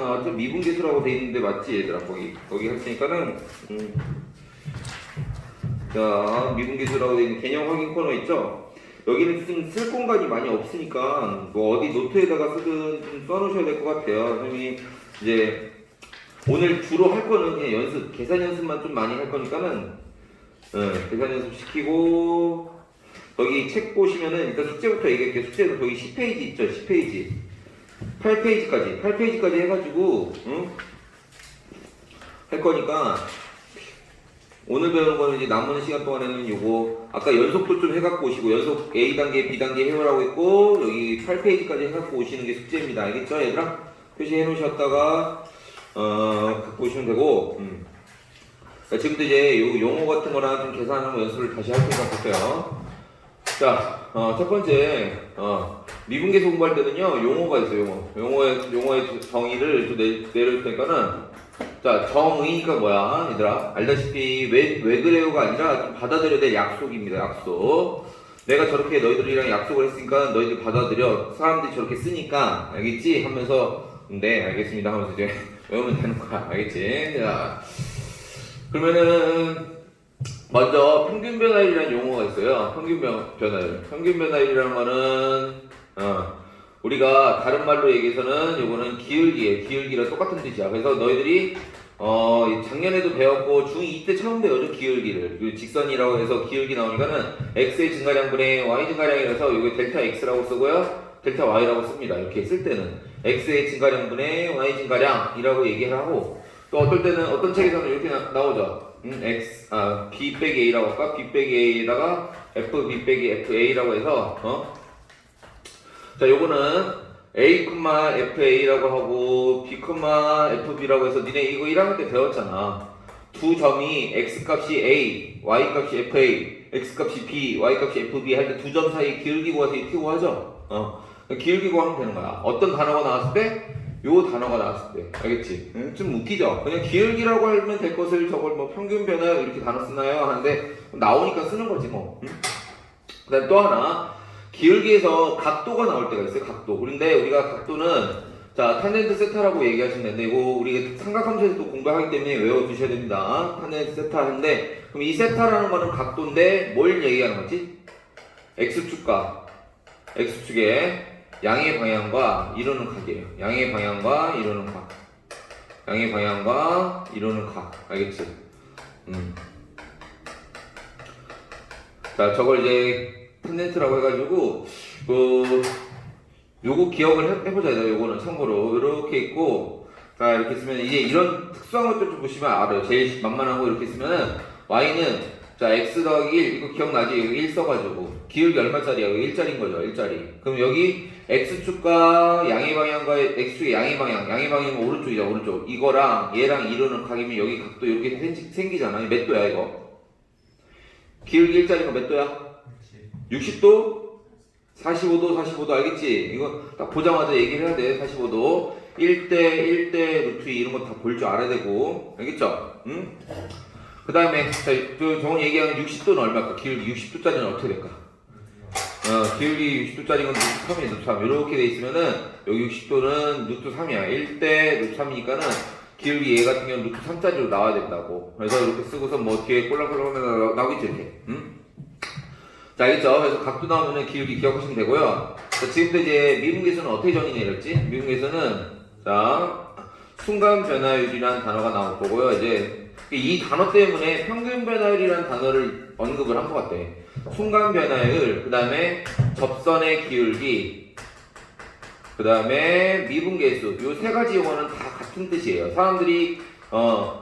나왔죠? 미분계수라고 돼 있는데 맞지, 얘들아? 거기, 거기 했으니까는, 음. 자, 미분계수라고 돼 있는 개념 확인 코너 있죠? 여기는 쓸, 쓸 공간이 많이 없으니까, 뭐, 어디 노트에다가 쓰든 좀 써놓으셔야 될 것 같아요. 선생님이 이제, 오늘 주로 할 거는 그냥 연습, 계산 연습만 좀 많이 할 거니까는, 어, 계산 연습 시키고, 여기 책 보시면은 일단 숙제부터 얘기할게요. 숙제는 거기 10페이지 있죠? 10페이지. 8페이지까지. 8페이지까지 해가지고, 응? 할 거니까, 오늘 배우는 거는 이제 남은 시간 동안에는 요거, 아까 연속도 좀 해갖고 오시고, 연속 A단계, B단계 해오라고 했고, 여기 8페이지까지 해갖고 오시는 게 숙제입니다. 알겠죠? 얘들아? 표시해 놓으셨다가, 어, 갖고 오시면 되고, 음. 자, 지금부터 이제 요 용어 같은 거랑 좀 계산하는 연습을 다시 할 테니까 볼게요. 자, 어, 첫 번째, 어, 미분계수 공부할 때는요, 용어가 있어요, 용어. 용어의, 용어의 정의를 좀 내, 내려줄 테니까는, 자, 정의가 뭐야, 얘들아? 알다시피, 왜, 왜 그래요가 아니라 좀 받아들여야 될 약속입니다, 약속. 내가 저렇게 너희들이랑 약속을 했으니까 너희들 받아들여. 사람들이 저렇게 쓰니까, 알겠지? 하면서, 네, 알겠습니다. 하면서 이제 외우면 되는 거야, 알겠지? 자, 그러면은, 먼저 평균 변화율이라는 용어가 있어요. 평균 변- 변화율. 평균 변화율이라는 거는 어, 우리가 다른 말로 얘기해서는 요거는 기울기예요. 기울기랑 똑같은 뜻이야. 그래서 너희들이 어, 작년에도 배웠고 중2 때 처음 배워줘 기울기를. 그 직선이라고 해서 기울기 나오니까는 x의 증가량분의 y 증가량이라서 이거 델타 x라고 쓰고요. 델타 y라고 씁니다. 이렇게 쓸 때는 x의 증가량분의 y 증가량이라고 얘기를 하고 또 어떨 때는 어떤 책에서는 이렇게 나, 나오죠. 음, x 아 b 빼기 a라고 할까? b 빼기 a에다가 f b 빼기 f a라고 해서 어? 자 요거는 a, fa라고 하고 b, fb라고 해서 니네 이거 1학년 때 배웠잖아. 두 점이 x 값이 a, y 값이 fa, x 값이 b, y 값이 fb 할 때 두 점 사이 기울기 구하서 이렇게 구하죠. 어. 기울기 구하면 되는 거야. 어떤 단어가 나왔을 때 요 단어가 나왔을 때 알겠지? 응? 좀 웃기죠? 그냥 기울기라고 하면 될 것을 저걸 뭐 평균 변화 이렇게 단어 쓰나요? 하는데 나오니까 쓰는 거지 뭐 응? 그 다음 또 하나 기울기에서 각도가 나올 때가 있어요 각도 그런데 우리가 각도는 자 탄젠트 세타라고 얘기하시면 되는데 이거 우리가 삼각함수에서도 공부하기 때문에 외워두셔야 됩니다 탄젠트 세타 하는데 그럼 이 세타라는 거는 각도인데 뭘 얘기하는 거지? x축과 x축에 양의 방향과 이루는 각이에요. 양의 방향과 이루는 각. 양의 방향과 이루는 각. 알겠지? 음. 자, 저걸 이제 텐덴트라고 해가지고 그 요거 기억을 해, 해보자. 요거는 참고로 이렇게 있고 자 이렇게 쓰면 이제 이런 특수한 것들 좀 보시면 알아요. 제일 만만한 거 이렇게 쓰면은 y는 자, x 더하기 1, 이거 기억나지? 이거 1 써가지고. 기울기 얼마짜리야? 이거 1짜리인 거죠, 1짜리. 그럼 여기 x축과 양의 방향과 x축의 양의 방향, 양의 방향은 오른쪽이죠, 오른쪽. 이거랑 얘랑 이루는 각이면 여기 각도 이렇게 생- 생기 잖아. 몇 도야, 이거? 기울기 1짜리가 몇 도야? 60도? 45도, 45도, 알겠지? 이거 딱 보자마자 얘기를 해야 돼, 45도. 1대, 1대, 루트 2 이런 거 다 볼 줄 알아야 되고. 알겠죠? 응? 그 다음에 자, 그 정원 얘기하는 60도는 얼마일까? 기울기 60도짜리는 어떻게 될까? 어, 기울기 60도짜리는 루트 3이야, 루트 3. 이렇게 돼 있으면은 여기 60도는 루트 3이야. 1대 루트 3이니까는 기울기 얘 같은 경우는 루트 3짜리로 나와야 된다고. 그래서 이렇게 쓰고서 뭐 뒤에 꼴랑꼴랑 나오겠지, 이렇게. 응? 자, 알겠죠? 그래서 각도 나오면은 기울기 기억하시면 되고요. 자, 지금부터 이제 미분계수는 어떻게 정의 내렸지? 미분계수는, 자, 순간 변화율이라는 단어가 나올 거고요. 이제 이 단어 때문에 평균 변화율이라는 단어를 언급을 한 것 같아. 순간 변화율, 그 다음에 접선의 기울기, 그 다음에 미분계수. 이세 가지 용어는 다 같은 뜻이에요. 사람들이 어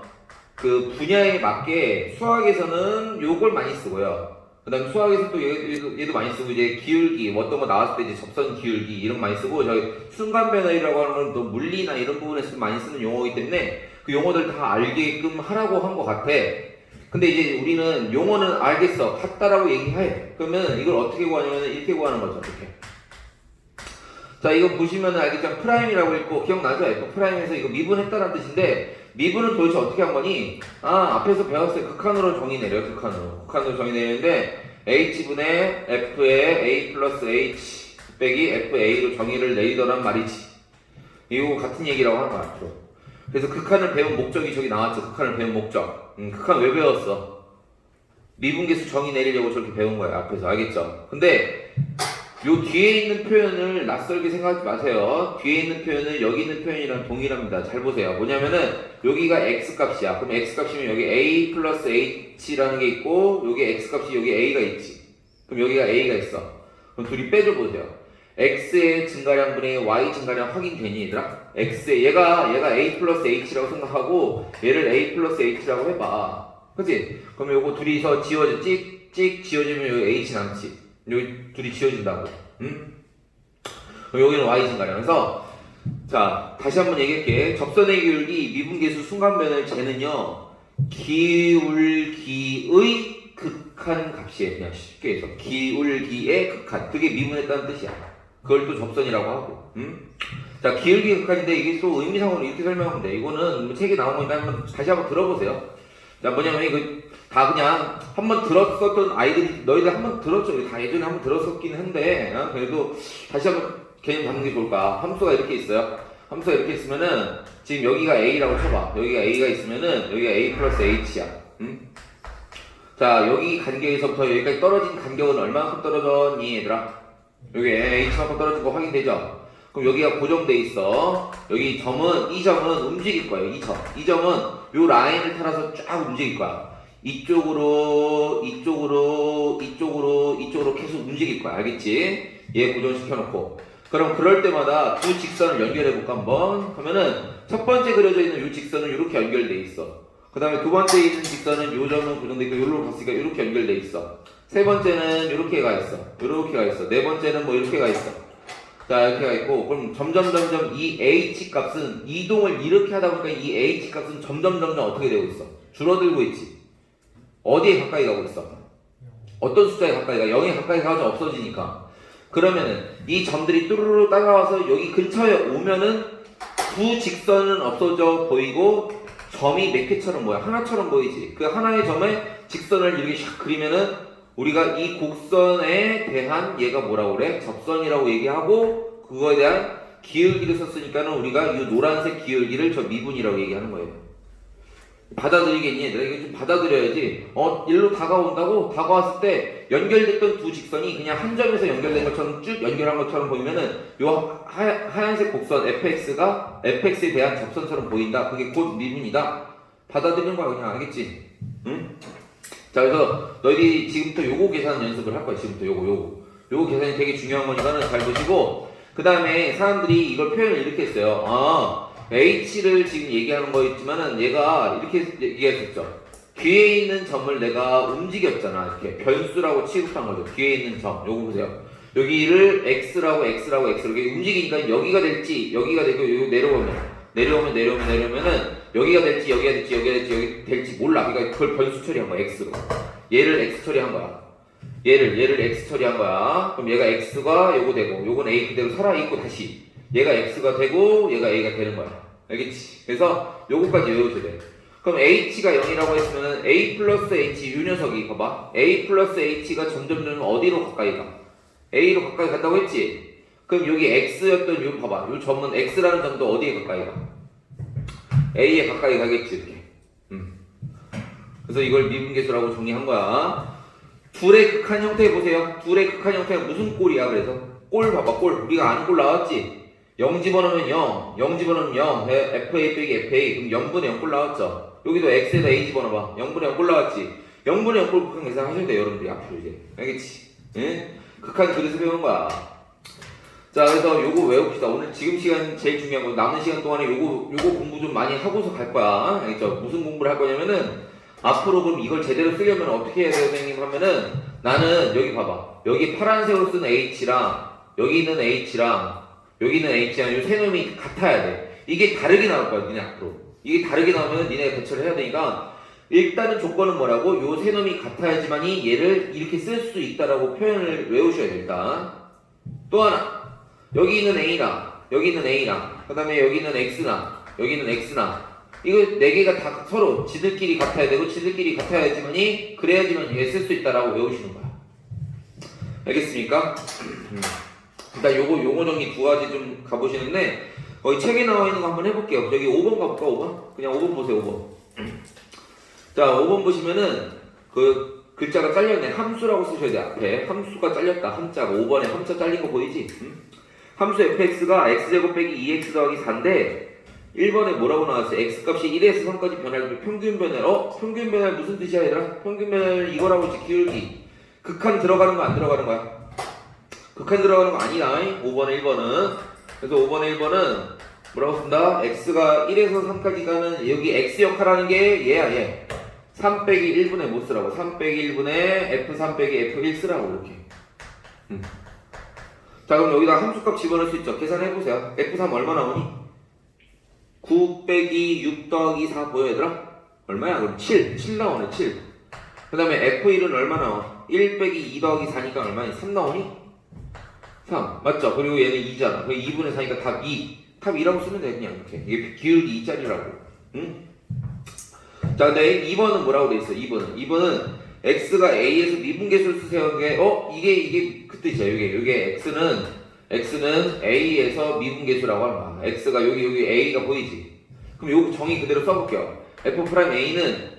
그 분야에 맞게 수학에서는 요걸 많이 쓰고요. 그 다음에 수학에서 또 얘도, 얘도 많이 쓰고 이제 기울기 뭐 어떤 거 나왔을 때 이제 접선 기울기 이런 거 많이 쓰고 저희 순간 변화율이라고 하는 건 또 물리나 이런 부분에서 많이 쓰는 용어이기 때문에 그 용어들 다 알게끔 하라고 한 것 같아. 근데 이제 우리는 용어는 알겠어. 같다라고 얘기해. 그러면 이걸 어떻게 구하냐면 이렇게 구하는 거죠. 이렇게. 자, 이거 보시면 알겠지만 프라임이라고 있고 기억나죠? F 프라임에서 이거 미분했다는 뜻인데 미분은 도대체 어떻게 한 거니? 아 앞에서 배웠어요. 극한으로 정의 내려 극한으로 극한으로 정의 내리는데 h분의 f의 a 플러스 h 빼기 fa로 정의를 내리더란 말이지. 이거 같은 얘기라고 하는 거야. 그래서 극한을 배운 목적이 저기 나왔죠. 극한을 배운 목적. 음, 극한 왜 배웠어? 미분계수 정의 내리려고 저렇게 배운 거예요. 앞에서 알겠죠? 근데 요 뒤에 있는 표현을 낯설게 생각하지 마세요. 뒤에 있는 표현은 여기 있는 표현이랑 동일합니다. 잘 보세요. 뭐냐면은 여기가 x 값이야. 그럼 x 값이면 여기 a 플러스 h라는 게 있고 여기 x 값이 여기 a가 있지. 그럼 여기가 a가 있어. 그럼 둘이 빼줘 보세요. X의 증가량분의 y 증가량 확인되니 얘들아? x의 얘가 얘가 a 플러스 h라고 생각하고 얘를 a 플러스 h라고 해봐. 그치? 그럼 요거 둘이서 지워져 찍 찍 지워지면 여기 h 남지. 여기 둘이 지워진다고. 응? 그럼 여기는 y 증가량. 그래서 자 다시 한번 얘기할게. 접선의 기울기 미분계수 순간변을 재는요 기울기의 극한 값이에요. 그냥 쉽게 해서 기울기의 극한. 그게 미분했다는 뜻이야. 그걸 또 접선이라고 하고. 응? 자 기울기 극한인데 이게 또 의미상으로 이렇게 설명하면 돼. 이거는 뭐 책에 나온 거니까 한번 다시 한번 들어보세요. 자 뭐냐면 이거 다 그냥 한번 들었었던 아이들이 너희들 한번 들었죠. 다 예전에 한번 들었었긴 한데 어? 그래도 다시 한번 개념 잡는 게 좋을까? 함수가 이렇게 있어요. 함수가 이렇게 있으면은 지금 여기가 a라고 쳐봐. 여기가 a가 있으면은 여기가 a 플러스 h야. 응? 자 여기 간격에서부터 여기까지 떨어진 간격은 얼마만큼 떨어졌니 얘들아? 여기 h만큼 떨어진 거 확인되죠? 그럼 여기가 고정돼 있어. 여기 점은 이 점은 움직일 거예요. 이 점. 이 점은 요 라인을 따라서 쫙 움직일 거야. 이쪽으로 이쪽으로 이쪽으로 이쪽으로 계속 움직일 거야. 알겠지? 얘 고정시켜 놓고. 그럼 그럴 때마다 두 직선을 연결해 볼까 한번. 그러면은 첫 번째 그려져 있는 요 직선은 이렇게 연결돼 있어. 그 다음에 두 번째 있는 직선은 요 점은 고정돼 있고 요로 갔으니까 이렇게 연결돼 있어. 세 번째는 이렇게 가 있어. 이렇게 가 있어. 네 번째는 뭐 이렇게 가 있어. 자 이렇게 가 있고 그럼 점점 점점 이 h 값은 이동을 이렇게 하다 보니까 이 h 값은 점점 점점 어떻게 되고 있어? 줄어들고 있지. 어디에 가까이 가고 있어? 어떤 숫자에 가까이 가? 0에 가까이 가서 없어지니까. 그러면은 이 점들이 뚜루루 따라와서 여기 근처에 오면은 두 직선은 없어져 보이고 점이 몇 개처럼 뭐야? 하나처럼 보이지. 그 하나의 점에 직선을 이렇게 샥 그리면은 우리가 이 곡선에 대한 얘가 뭐라고 그래? 접선이라고 얘기하고 그거에 대한 기울기를 썼으니까는 우리가 이 노란색 기울기를 저 미분이라고 얘기하는 거예요. 받아들이겠니? 얘들아 이거 좀 받아들여야지. 어, 일로 다가온다고? 다가왔을 때 연결됐던 두 직선이 그냥 한 점에서 연결된 것처럼 쭉 연결한 것처럼 보이면은 요 하, 하얀색 곡선 fx가 fx에 대한 접선처럼 보인다. 그게 곧 미분이다. 받아들이는 거야 그냥 알겠지? 응? 자 그래서 너희들이 지금부터 요거 계산 연습을 할 거야 지금부터 요거 요거. 요거 계산이 되게 중요한 거니까는 잘 보시고 그 다음에 사람들이 이걸 표현을 이렇게 했어요. 아 h를 지금 얘기하는 거있지만은 얘가 이렇게 얘기했었죠. 뒤에 있는 점을 내가 움직였잖아 이렇게. 변수라고 취급한 거죠. 뒤에 있는 점. 요거 보세요. 여기를 x라고 x라고 x라고 이렇게 움직이니까 여기가 될지 여기가 되고 여기 내려오면. 내려오면 내려오면 내려오면은 여기가 될지 여기가 될지 여기가 될지 여기 될지 몰라. 그러니까 그걸 변수 처리한 거야 x로. 얘를 x 처리한 거야. 얘를 얘를 x 처리한 거야. 그럼 얘가 x가 요거 되고 요건 a 그대로 살아 있고 다시 얘가 x가 되고 얘가 a가 되는 거야. 알겠지? 그래서 요거까지 외워줘야 돼. 그럼 h가 0이라고 했으면은 a 플러스 h 요 녀석이 봐봐. a 플러스 h가 점점 점 어디로 가까이 가? a로 가까이 간다고 했지? 그럼 여기 x였던 요 봐봐. 요 점은 x라는 점도 어디에 가까이 가? A에 가까이 가겠지 이렇게. 음. 그래서 이걸 미분계수라고 정리한 거야. 둘의 극한 형태 보세요. 둘의 극한 형태가 무슨 꼴이야? 그래서 꼴 봐봐 꼴. 우리가 아는 꼴 나왔지. 0 집어넣으면 0, 0 집어넣으면 0, FA 빼기 FA, 그럼 0분의 0 꼴 나왔죠. 여기도 X에다 A 집어넣어봐. 0분의 0 꼴 나왔지. 0분의 0 꼴 극한 계산 하셔야 돼, 여러분들이 앞으로 이제. 알겠지? 예? 극한 그래서 배우는 거야. 자, 그래서 요거 외웁시다. 오늘 지금 시간 제일 중요한 거. 남은 시간 동안에 요거, 요거 공부 좀 많이 하고서 갈 거야. 알겠죠? 무슨 공부를 할 거냐면은, 앞으로 그럼 이걸 제대로 쓰려면 어떻게 해야 돼요, 선생님? 하면은, 나는, 여기 봐봐. 여기 파란색으로 쓴 H랑, 여기 있는 H랑, 여기 있는 H랑 요세 놈이 같아야 돼. 이게 다르게 나올 거야, 니네 앞으로. 이게 다르게 나오면 니네가 대처를 해야 되니까, 일단은 조건은 뭐라고? 요 세 놈이 같아야지만이 얘를 이렇게 쓸 수 있다라고 표현을 외우셔야 된다. 또 하나. 여기 있는 A랑 여기 있는 A랑 그 다음에 여기 있는 X랑 여기 있는 X랑 이거 네 개가 다 서로 지들끼리 같아야 되고 지들끼리 같아야지만이 그래야지만 얘 쓸 수 있다라고 외우시는 거야. 알겠습니까? 음. 일단 요거 요거 정리 두 가지 좀 가보시는데 거기 책에 나와 있는 거 한번 해볼게요. 여기 5번 가볼까 5번? 그냥 5번 보세요 5번. 자 5번 보시면은 그 글자가 잘렸네 함수라고 쓰셔야 돼 앞에 함수가 잘렸다 함자가 5번에 함자 잘린 거 보이지? 응? 함수 fx가 x제곱 빼기 2x 더하기 4인데 1번에 뭐라고 나왔어요? x값이 1에서 3까지 변할 때 평균 변화 어? 평균 변화 무슨 뜻이야 얘들아? 평균 변화 이거라고 했지 기울기 극한 들어가는 거 안 들어가는 거야? 극한 들어가는 거 아니다 5번에 1번은 그래서 5번에 1번은 뭐라고 쓴다? x가 1에서 3까지 가는 여기 x 역할하는 게 얘야 얘 3 빼기 1분의 못 쓰라고 3 빼기 1분의 f3 빼기 f1 쓰라고 이렇게 음. 자 그럼 여기다 함수값 집어넣을 수 있죠 계산해보세요 f3 얼마 나오니? 9 빼기 6 더하기 4 보여 얘들아? 얼마야 그럼 7 7 나오네 7 그 다음에 f1은 얼마 나와? 1 빼기 2 더하기 4니까 얼마니? 3 나오니? 3 맞죠? 그리고 얘는 2잖아 그럼 2분의 4니까 답 2. 답 2라고 쓰면 돼 그냥 이렇게 이게 기울기 2짜리라고 응? 자 근데 2번은 뭐라고 돼 있어 2번은 2번은 x가 a에서 미분계수를 쓰세요. 게 어? 이게 이게 그 뜻이야 이게 이게 x는 x는 a에서 미분계수라고 하는 거야. X가 여기 여기 a가 보이지? 그럼 요거 정의 그대로 써볼게요. F 프라임 a는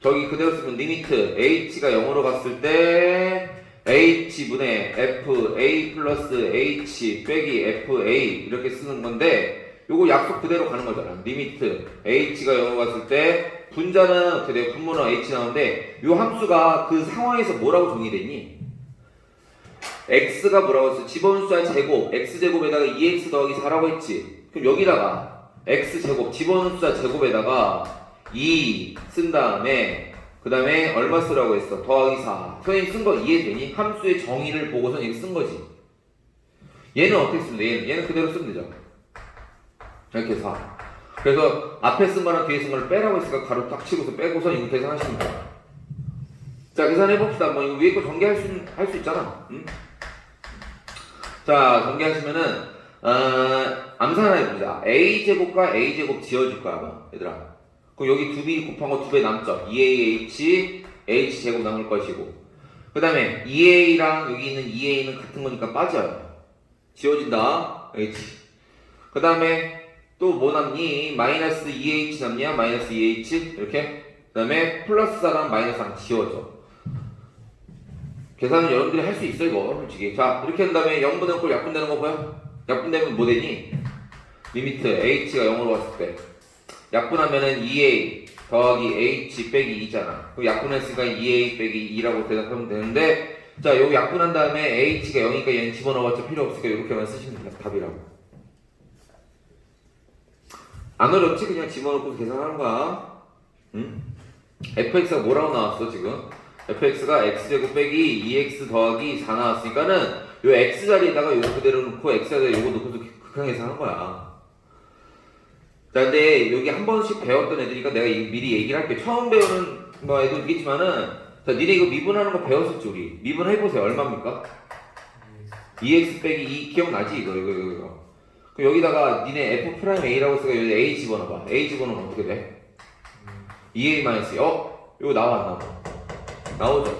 저기 그대로 쓰면 리미트 h가 0으로 갔을 때 h분의 f a 플러스 h 빼기 f a 이렇게 쓰는 건데 요거 약속 그대로 가는 거잖아. 리미트 h가 0으로 갔을 때 분자는 어떻게 돼요? 분모는 h 나오는데 요 함수가 그 상황에서 뭐라고 정의되니? x가 뭐라고 했어? 숫자 제곱 x제곱에다가 2x 더하기 4라고 했지 그럼 여기다가 x제곱 숫자 제곱에다가 2 쓴 다음에 그 다음에 얼마 쓰라고 했어? 더하기 4 선생님 쓴 거 이해되니? 함수의 정의를 보고서 이렇게 쓴 거지 얘는 어떻게 쓰면 돼? 얘는, 얘는 그대로 쓰면 되죠 이렇게 4 그래서 앞에 쓴 거랑 뒤에 쓴 거를 빼라고 했으니까 가로 딱 치고서 빼고서 이거 계산하시면 돼요 자 계산해봅시다. 뭐 이거 위에 거 전개할 수, 할 수 있잖아. 응? 자 전개하시면은 어, 암산 하나 해보자. A제곱과 a제곱 지워줄 거야 뭐, 얘들아. 그럼 여기 두배 곱한 거두배 남죠. 2ah h제곱 남을 것이고. 그 다음에 2a랑 여기 있는 2a는 같은 거니까 빠져요. 지워진다 h. 그 다음에 또 뭐 남니? 마이너스 2h 남냐? 마이너스 2h 이렇게? 그 다음에 플러스 4랑 마이너스 4랑 지워져. 계산은 여러분들이 할 수 있어 이거. 솔직히. 자 이렇게 한 다음에 0분의 꼴 약분되는 거 보여? 약분되면 뭐 되니? 리미트 h가 0으로 갔을 때. 약분하면은 2a 더하기 h 빼기 2잖아. 그럼 약분했으니까 2a 빼기 2라고 대답하면 되는데 자 여기 약분한 다음에 h가 0이니까 얘는 집어넣어봤자 필요 없으니까 이렇게만 쓰시면 됩니다. 답이라고 안 어렵지? 그냥 집어넣고 계산하는 거야 응? fx가 뭐라고 나왔어 지금? fx가 x제곱 빼기 2x 더하기 4 나왔으니까는 요 x 자리에다가 요거 그대로 놓고 x 자리에 요거 놓고서 극한 계산한 거야 자 근데 여기 한 번씩 배웠던 애들이니까 내가 이- 미리 얘기를 할게 처음 배우는 뭐 애도 있겠지만은 자 니네 이거 미분하는 거 배웠었지 우리 미분 해보세요 얼마입니까? 2x 빼기 2 기억나지 이거 이거 이거 이거 그럼 여기다가 니네 f 프라임 a라고 쓰니까 여기 a 집어넣어봐 a 집어넣으면 어떻게 돼? 2a 마이너스 어? 이거 나와 안 나와? 나오죠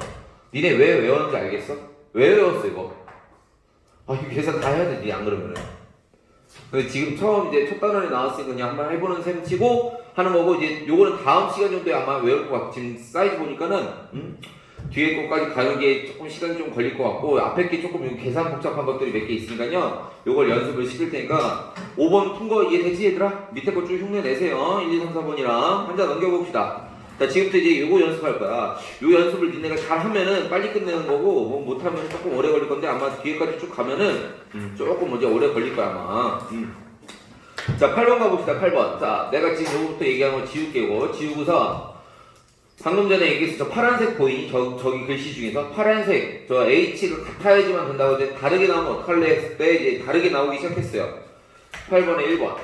니네 왜 외웠는지 알겠어? 왜 외웠어 이거? 아 이거 계산 다 해야 되지 안 그러면은 근데 지금 처음 이제 첫 단원에 나왔으니까 그냥 한번 해보는 셈 치고 하는 거고 이제 요거는 다음 시간 정도에 아마 외울 것 같아 지금 사이즈 보니까는 음? 뒤에 것까지 가는 게 조금 시간이 좀 걸릴 것 같고 앞에 게 조금 요 계산 복잡한 것들이 몇 개 있으니까요. 요걸 연습을 시킬 테니까 5번 푼 거 이해 되지 얘들아? 밑에 거 쭉 흉내 내세요. 1, 2, 3, 4번이랑. 한자 넘겨봅시다. 자 지금부터 이제 요거 연습할 거야. 요 연습을 니네가 잘 하면은 빨리 끝내는 거고 뭐 못하면 조금 오래 걸릴 건데 아마 뒤에까지 쭉 가면은 음, 조금 이제 오래 걸릴 거야 아마. 음. 자 8번 가봅시다 8번. 자 내가 지금 요거부터 얘기한 거 지울게요 지우고서 방금 전에 얘기했어 저 파란색 보이니? 저, 저기 글씨 중에서 파란색 저 H가 같아야지만 된다고 이제 다르게 나오면 어떡할래 했을 때 이제 다르게 나오기 시작했어요 8번에 1번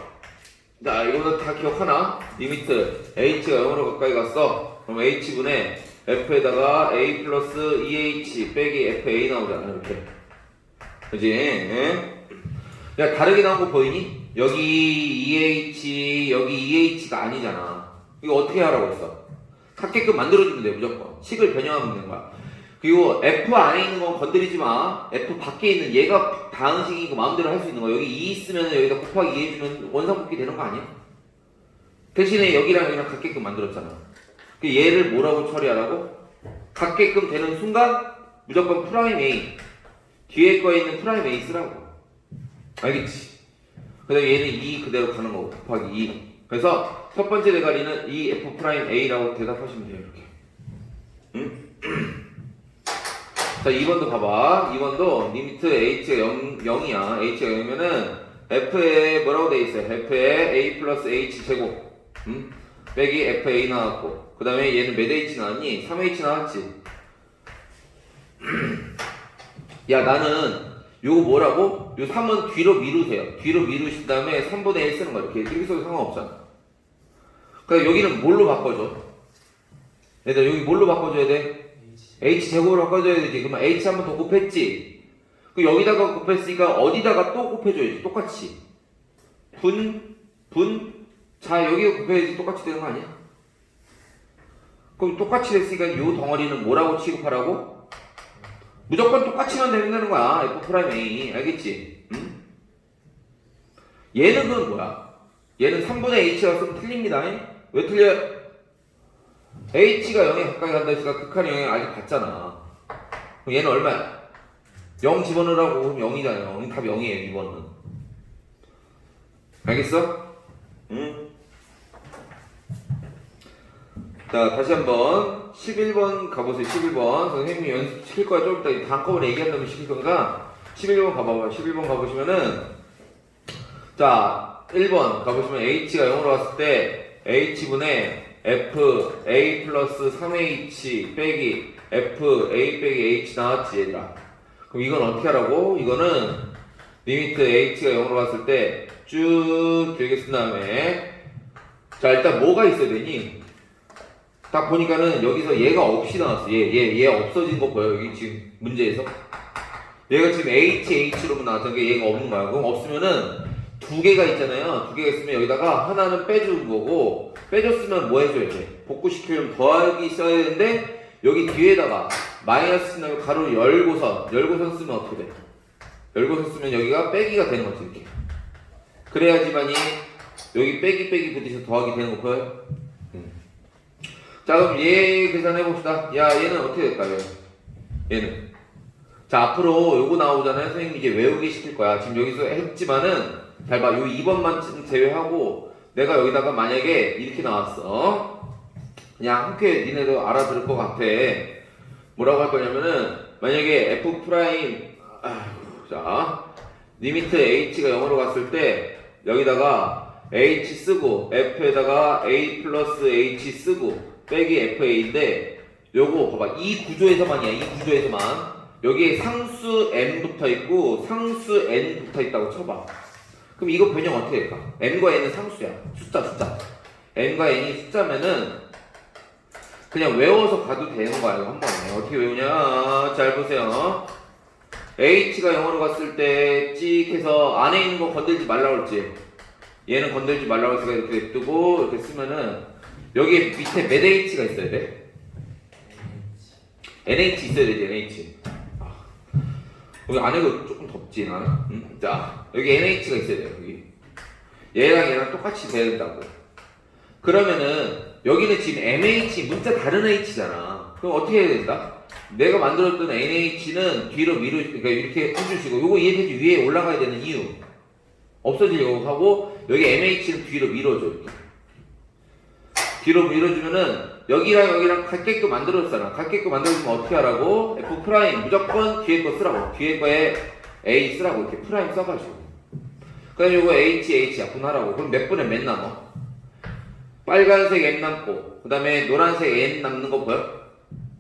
자 이거는 다 기억하나? 리미트 H가 0으로 가까이 갔어 그럼 H분의 F에다가 A 플러스 2H 빼기 FA 나오잖아 이렇게 그지? 예? 야 다르게 나온 거 보이니? 여기 2H 여기 2H가 아니잖아 이거 어떻게 하라고 했어? 갖게끔 만들어주면 돼 무조건. 식을 변형하면 되는 거야. 그리고 F 안에 있는 건 건드리지 마. F 밖에 있는 얘가 다항식이고 마음대로 할 수 있는 거야. 여기 2 있으면 여기다 곱하기 2 해주면 원상복귀 되는 거 아니야? 대신에 여기랑 여기랑 갖게끔 만들었잖아. 그 얘를 뭐라고 처리하라고? 갖게끔 되는 순간 무조건 프라임 A. 뒤에 거에 있는 프라임 A 쓰라고. 알겠지? 그 다음에 얘는 2 그대로 가는 거고 곱하기 2 그래서 첫 번째 대가리는 이 F 프라임 A라고 대답하시면 돼요 이렇게 응? 자 2번도 봐봐 2번도 리미트 H가 0, 0이야 H가 0이면은 F에 뭐라고 돼 있어요? F에 A 플러스 H 제곱 음? 빼기 FA 나왔고 그 다음에 얘는 몇 H 나왔니? 3H 나왔지 야 나는 요거 뭐라고? 요 3은 뒤로 미루세요 뒤로 미루신 다음에 3분의 1 쓰는 거야 이렇게 써도 상관없잖아 그럼 여기는 뭘로 바꿔줘? 얘들 여기 뭘로 바꿔줘야 돼? H 제곱으로 바꿔줘야 되지 그러면 H 한 번 더 곱했지 그 여기다가 곱했으니까 어디다가 또 곱해줘야지 똑같이 분, 분, 자 여기가 곱해야지 똑같이 되는 거 아니야? 그럼 똑같이 됐으니까 요 덩어리는 뭐라고 취급하라고? 무조건 똑같이만 된다는 거야 F 프라임 A 알겠지? 응? 얘는 그건 뭐야? 얘는 3분의 H가 쓰면 틀립니다 왜 틀려요? H가 0에 가까이 간다 했으니까 극한이 0에 아직 같잖아 그럼 얘는 얼마야? 0 집어넣으라고 그럼 0이잖아요 답 0이에요 2번은 알겠어? 응? 자 다시 한번 11번 가보세요 11번 선생님이 연습 시킬 거야 좀 이따 한꺼번에 얘기한다면 시킬 건가 11번 가봐봐요 11번 가보시면은 자 1번 가보시면 H가 0으로 왔을 때 H분의 F A 플러스 3H 빼기 F A 빼기 H 나왔지 얘들아 그럼 이건 어떻게 하라고? 이거는 리미트 H가 0으로 왔을 때 쭉 길게 쓴 다음에 자 일단 뭐가 있어야 되니? 딱 보니까는 여기서 얘가 없이 나왔어. 얘, 얘, 얘 없어진 거 보여. 여기 지금 문제에서. 얘가 지금 HH로만 나왔던 게 얘가 없는 거야. 그럼 없으면은 두 개가 있잖아요. 두 개가 있으면 여기다가 하나는 빼주는 거고, 빼줬으면 뭐 해줘야 돼? 복구시키려면 더하기 써야 되는데, 여기 뒤에다가 마이너스 신나고 가로 열고선, 열고선 쓰면 어떻게 돼? 열고선 쓰면 여기가 빼기가 되는 거지, 이렇게. 그래야지만이 여기 빼기 빼기 붙이서 더하기 되는 거 보여요? 자 그럼 얘 계산해 봅시다. 야 얘는 어떻게 될까요? 얘는 자 앞으로 요거 나오잖아요. 선생님이 이제 외우게 시킬 거야. 지금 여기서 했지만은 잘 봐. 요 2번만 제외하고 내가 여기다가 만약에 이렇게 나왔어. 그냥 함께 니네도 알아들을 것 같아. 뭐라고 할 거냐면은 만약에 f 프라임 자 리미트 h가 0으로 갔을 때 여기다가 h 쓰고 f에다가 a 플러스 h 쓰고 빼기 FA인데 요거 봐봐 이 구조에서만이야 이 구조에서만 여기에 상수 m 붙어 있고 상수 n 붙어 있다고 쳐봐 그럼 이거 변형 어떻게 될까? m과 n은 상수야. 숫자 숫자. M과 n이 숫자면은 그냥 외워서 가도 되는 이거 한 번에. 어떻게 외우냐? 잘 보세요. H가 0으로 갔을 때 찍 해서 안에 있는 거 건들지 말라고 그랬지. 얘는 건들지 말라고 했으니까 이렇게 뜨고 이렇게 쓰면은 여기 밑에 몇 H가 있어야 돼? NH 있어야 되지 NH 아, 여기 안에가 조금 덥지 나는 응? 자 여기 NH가 있어야 돼요 여기. 얘랑 얘랑 똑같이 돼야 된다고. 그러면은 여기는 지금 MH 문자 다른 H잖아. 그럼 어떻게 해야 된다? 내가 만들었던 NH는 뒤로 미루 그러니까 이렇게 해주시고 요거 이해되지? 위에 올라가야 되는 이유. 없어지려고 하고 여기 MH는 뒤로 밀어줘 이렇게. 뒤로 밀어주면은 여기랑 여기랑 같게끔 만들어줬잖아. 같게끔 만들어주면 어떻게 하라고? F 프라임 무조건 뒤에 거 쓰라고. 뒤에 거에 A 쓰라고 이렇게 프라임 써가지고. 그다음 요거 H H 약분하라고. 그럼 몇 분에 몇 남어? 빨간색 M 남고 그 다음에 노란색 N 남는 거 보여?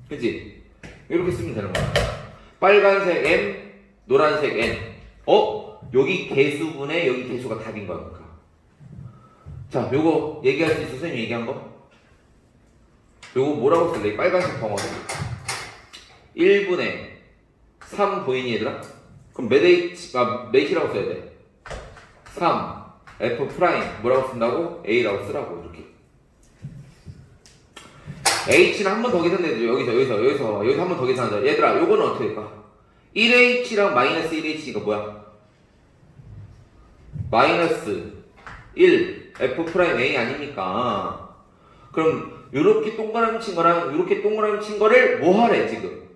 그지? 이렇게 쓰면 되는 거야. 빨간색 M, 노란색 N. 어? 여기 개수분에 여기 개수가 답인 거야. 그러니까. 자, 요거 얘기할 수 있어? 선생님 얘기한 거? 요거 뭐라고 쓸래? 빨간색 덩어리. 1분의 3 보이니 얘들아? 그럼 몇 H, 아, 몇이라고 써야 돼? 3, F 프라임 뭐라고 쓴다고? A라고 쓰라고 이렇게 h는 한 번 더 계산해야 돼. 여기서, 여기서, 여기서, 여기서 한 번 더 계산하자. 얘들아, 요거는 어떻게 될까? 1h랑 마이너스 1h니까 뭐야? 마이너스 1 f 프라임 a 아닙니까? 그럼 요렇게 동그라미 친 거랑 요렇게 동그라미 친 거를 뭐 하래 지금?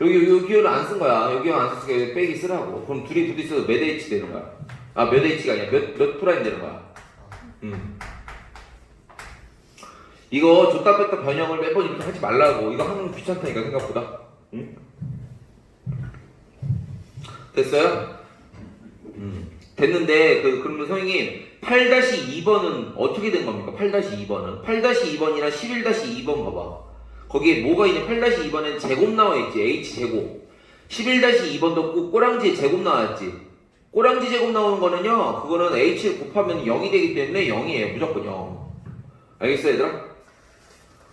여기 여기 기호를 안 쓴 거야. 여기 안 썼으니까 빼기 쓰라고. 그럼 둘이 부딪혀서 몇 h 되는 거야? 아 몇 h가 아니야. 몇 몇 프라임 되는 거야? 음. 이거 줬다 뺐다 변형을 매번 이렇게 하지 말라고. 이거 하는 거 귀찮다니까 생각보다. 응? 됐어요? 음. 됐는데 그 그러면 선생님 8-2번은 어떻게 된 겁니까? 8-2번은 8-2번이랑 11-2번 봐봐. 거기에 뭐가 있냐? 8-2번엔 제곱 나와 있지. h 제곱. 11-2번도 꼭 꼬랑지에 제곱 나왔지. 꼬랑지 제곱 나오는 거는요. 그거는 h 곱하면 0이 되기 때문에 0이에요. 무조건 0. 알겠어 얘들아?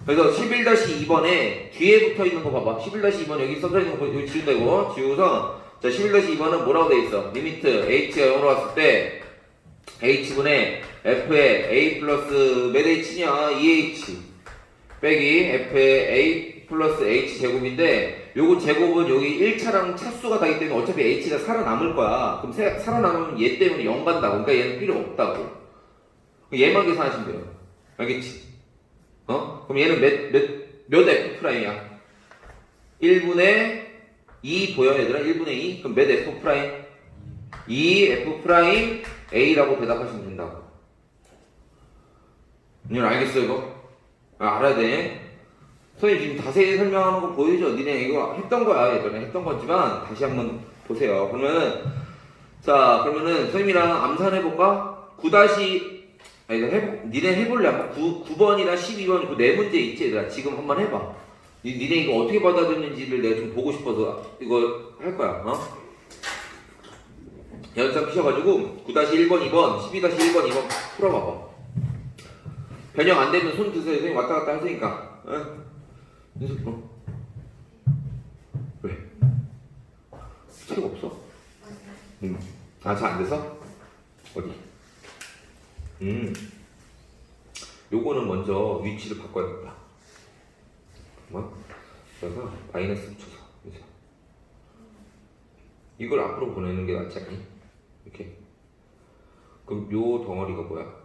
그래서 11-2번에 뒤에 붙어 있는 거 봐봐. 11-2번 여기 써져 있는 거 여기 지운다 이거. 지우서 자 11-2번은 뭐라고 돼 있어? 리미트 h가 0으로 왔을 때 h분의 f의 a 플러스 몇 h냐? 2h 빼기 f의 a 플러스 h 제곱인데 요거 제곱은 여기 1차랑 차수가 다기 때문에 어차피 h가 살아남을 거야. 그럼 세- 살아남으면 얘 때문에 0 간다고. 그러니까 얘는 필요 없다고. 얘만 계산하시면 돼요. 알겠지? 어? 그럼 얘는 몇, 몇, 몇 F 프라임이야? 1분의 2 보여, 얘들아? 1분의 2? 그럼 몇 F 프라임? 2 F 프라임 A라고 대답하시면 된다고. 이건 알겠어, 이거? 아, 알아야 돼. 선생님 지금 자세히 설명하는 거 보이죠? 니네 이거 했던 거야, 예전에 했던 거지만 다시 한번 보세요. 그러면은, 자, 그러면은 선생님이랑 암산해볼까? 9 다시 아, 이거 해보, 니네 해볼래? 한번 9, 9번이나 12번 그 네 문제 있지, 얘들아? 지금 한번 해봐. 니, 니네 이거 어떻게 받아들였는지를 내가 좀 보고 싶어서 이거 할 거야, 어? 연습 피셔가지고 9-1번, 2번, 12-1번, 2번 풀어봐봐. 변형 안 되면 손 드세요. 선생님 왔다 갔다 하시니까. 어? 연습 풀어. 왜? 책 없어? 응. 아, 잘 안 돼서? 어디? 음. 요거는 먼저 위치를 바꿔야겠다. 뭐? 그래서 마이너스 그죠? 이걸 앞으로 보내는 게 낫지 않니? 이렇게. 그럼 요 덩어리가 뭐야?